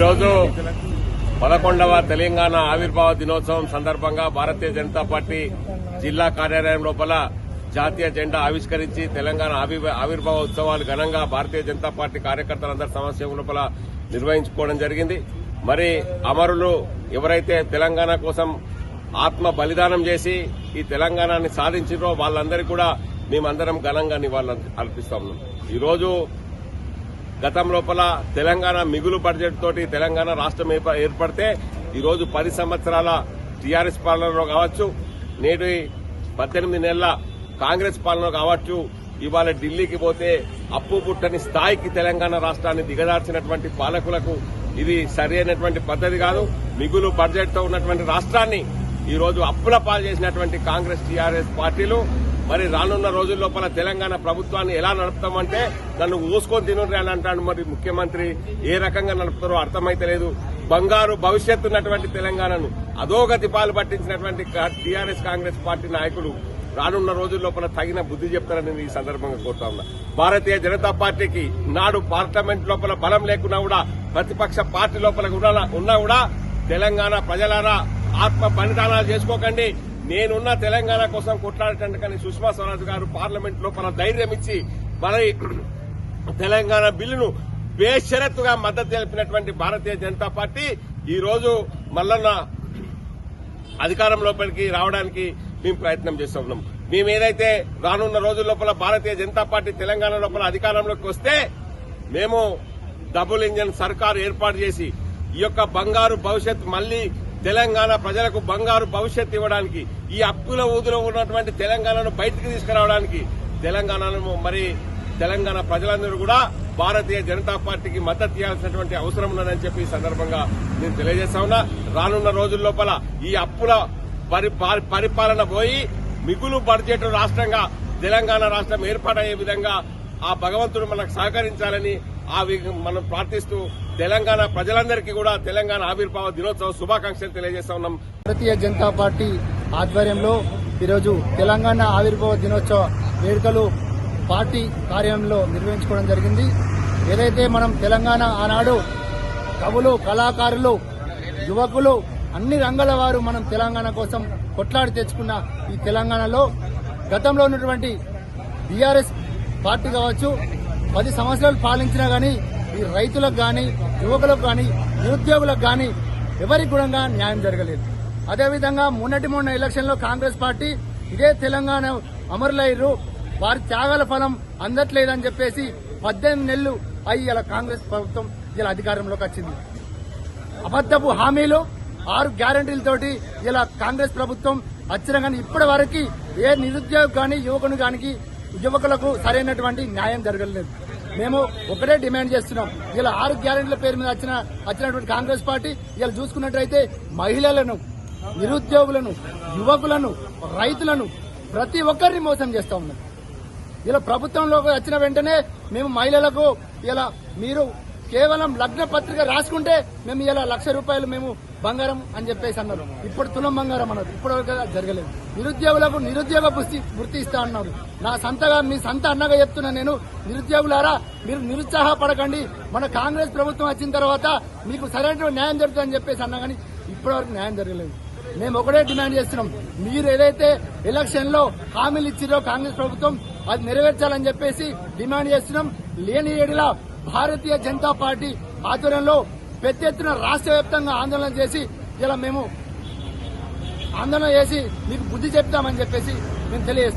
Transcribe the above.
ఈరోజు పదకొండవ తెలంగాణ ఆవిర్భావ దినోత్సవం సందర్భంగా భారతీయ జనతా పార్టీ జిల్లా కార్యాలయం లోపల జాతీయ జెండా ఆవిష్కరించి తెలంగాణ ఆవిర్భావ ఉత్సవాలు ఘనంగా భారతీయ జనతా పార్టీ కార్యకర్తలందరి సమస్య లోపల నిర్వహించుకోవడం జరిగింది. మరి అమరులు ఎవరైతే తెలంగాణ కోసం ఆత్మ బలిదానం చేసి ఈ తెలంగాణని సాధించారో వాళ్ళందరికీ కూడా మేమందరం ఘనంగా నివాళులు అర్పిస్తా ఉన్నాం. ఈరోజు గతం లోపల తెలంగాణ మిగులు బడ్జెట్ తోటి తెలంగాణ రాష్ట్రం ఏర్పడితే ఈరోజు పది సంవత్సరాల టీఆర్ఎస్ పాలనలో కావచ్చు నేటి పద్దెనిమిది నెలల కాంగ్రెస్ పాలనలో కావచ్చు ఇవాళ ఢిల్లీకి పోతే అప్పు పుట్టని స్థాయికి తెలంగాణ రాష్ట్రాన్ని దిగదార్చినటువంటి పాలకులకు ఇది సరైనటువంటి పద్ధతి కాదు. మిగులు బడ్జెట్తో ఉన్నటువంటి రాష్ట్రాన్ని ఈరోజు అప్పుల పాలు చేసినటువంటి కాంగ్రెస్ టీఆర్ఎస్ పార్టీలు మరి రానున్న రోజుల లోపల తెలంగాణ ప్రభుత్వాన్ని ఎలా నడుపుతామంటే నన్ను ఊసుకొని తినుర్రి అని అంటాడు మరి ముఖ్యమంత్రి. ఏ రకంగా నడుపుతారో అర్థమైతలేదు బంగారు భవిష్యత్తు ఉన్నటువంటి తెలంగాణను అధోగతి పాలు పట్టించినటువంటి టీఆర్ఎస్ కాంగ్రెస్ పార్టీ నాయకులు రానున్న రోజుల లోపల తగిన బుద్ధి చెప్తారని ఈ సందర్భంగా కోరుతా ఉన్నా. భారతీయ జనతా పార్టీకి నాడు పార్లమెంట్ లోపల బలం లేకున్నా కూడా ప్రతిపక్ష పార్టీ లోపల ఉన్నా కూడా తెలంగాణ ప్రజలారా ఆత్మ బలిదానాలు చేసుకోకండి. నేనున్న తెలంగాణ కోసం కొట్లాడటండి కానీ సుష్మా స్వరాజ్ గారు పార్లమెంట్ లోపల ధైర్యం ఇచ్చి మరి తెలంగాణ బిల్లును బేషరత్తుగా మద్దతు తెలిపినటువంటి భారతీయ జనతా పార్టీ ఈ రోజు మల్లన్న అధికారం లోపలికి రావడానికి మేము ప్రయత్నం చేస్తూ ఉన్నాం. మేము ఏదైతే రానున్న రోజుల లోపల భారతీయ జనతా పార్టీ తెలంగాణ లోపల అధికారంలోకి వస్తే మేము డబుల్ ఇంజన్ సర్కార్ ఏర్పాటు చేసి ఈ యొక్క బంగారు భవిష్యత్ మళ్ళీ తెలంగాణ ప్రజలకు బంగారు భవిష్యత్ ఇవ్వడానికి ఈ అప్పుల ఊదులో ఉన్నటువంటి తెలంగాణను బయటికి తీసుకురావడానికి తెలంగాణను మరి తెలంగాణ ప్రజలందరూ కూడా భారతీయ జనతా పార్టీకి మద్దతు ఇవ్వాల్సినటువంటి అవసరం ఉన్నదని చెప్పి ఈ సందర్భంగా నేను తెలియజేస్తా ఉన్నా. రానున్న రోజుల లోపల ఈ అప్పుల పరిపాలన పోయి మిగులు బడ్జెట్ రాష్ట్రంగా తెలంగాణ రాష్ట్రం ఏర్పాటయ్యే విధంగా ఆ భగవంతుడు మనకు సహకరించాలని ఆ మనం ప్రార్థిస్తూ తెలంగాణ ప్రజలందరికీ కూడా తెలంగాణ ఆవిర్భావ దినోత్సవ శుభాకాంక్షలు తెలియజేస్తా ఉన్నాం. భారతీయ జనతా పార్టీ ఆధ్వర్యంలో ఈరోజు తెలంగాణ ఆవిర్భావ దినోత్సవ వేడుకలు పార్టీ కార్యాలయంలో నిర్వహించుకోవడం జరిగింది. ఏదైతే మనం తెలంగాణ ఆనాడు కవులు కళాకారులు యువకులు అన్ని రంగాల వారు మనం తెలంగాణ కోసం కొట్లాడి తెచ్చుకున్న ఈ తెలంగాణలో గతంలో ఉన్నటువంటి బీఆర్ఎస్ పార్టీ కావచ్చు పది సంవత్సరాలు పాలించినా గానీ ఈ రైతులకు గాని యువకులకు గాని నిరుద్యోగులకు గాని ఎవరికి కూడా న్యాయం జరగలేదు. అదేవిధంగా మొన్నటి మొన్న ఎలక్షన్లో కాంగ్రెస్ పార్టీ ఇదే తెలంగాణ అమరులయ్యారు వారి త్యాగాల ఫలం అందట్లేదని చెప్పేసి పద్దెనిమిది నెలలు అయ్యి ఇలా కాంగ్రెస్ ప్రభుత్వం ఇలా అధికారంలోకి వచ్చింది. అబద్దపు హామీలు ఆరు గ్యారంటీలతోటి ఇలా కాంగ్రెస్ ప్రభుత్వం వచ్చినా కానీ ఇప్పటి వరకు ఏ నిరుద్యోగి కానీ యువకుని కానీ యువకులకు సరైనటువంటి న్యాయం జరగలేదు. మేము ఒకటే డిమాండ్ చేస్తున్నాం. ఇలా ఆరు గ్యారెంటీల పేరు మీద వచ్చిన వచ్చినటువంటి కాంగ్రెస్ పార్టీ ఇలా చూసుకున్నట్లయితే మహిళలను నిరుద్యోగులను యువకులను రైతులను ప్రతి ఒక్కరిని మోసం చేస్తా ఉన్నాం. ఇలా ప్రభుత్వంలోకి వచ్చిన వెంటనే మేము మహిళలకు ఇలా మీరు కేవలం లగ్న పత్రిక రాసుకుంటే మేము ఇలా లక్ష రూపాయలు మేము బంగారం అని చెప్పేసి అన్నారు. ఇప్పుడు తులం బంగారం అన్నారు. ఇప్పుడు జరగలేదు. నిరుద్యోగులకు నిరుద్యోగ వృత్తి వృత్తి ఇస్తా అన్నారు. నా సంతగా మీ సంత అన్నగా చెప్తున్నా నేను. నిరుద్యోగులారా మీరు నిరుత్సాహపడకండి. మన కాంగ్రెస్ ప్రభుత్వం వచ్చిన తర్వాత మీకు సరైన న్యాయం జరుగుతుందని చెప్పేసి అన్నా కానీ ఇప్పటివరకు న్యాయం జరగలేదు. మేము ఒకటే డిమాండ్ చేస్తున్నాం. మీరు ఏదైతే ఎలక్షన్లో హామీలు ఇచ్చిరో కాంగ్రెస్ ప్రభుత్వం అది నెరవేర్చాలని చెప్పేసి డిమాండ్ చేస్తున్నాం. లేని ఏడిలా భారతీయ జనతా పార్టీ ఆధ్వర్యంలో పెద్ద ఎత్తున రాష్ట్ర వ్యాప్తంగా ఆందోళన చేసి ఇలా మేము ఆందోళన చేసి మీకు బుద్ధి చెప్తామని చెప్పేసి మేము తెలియజేస్తాం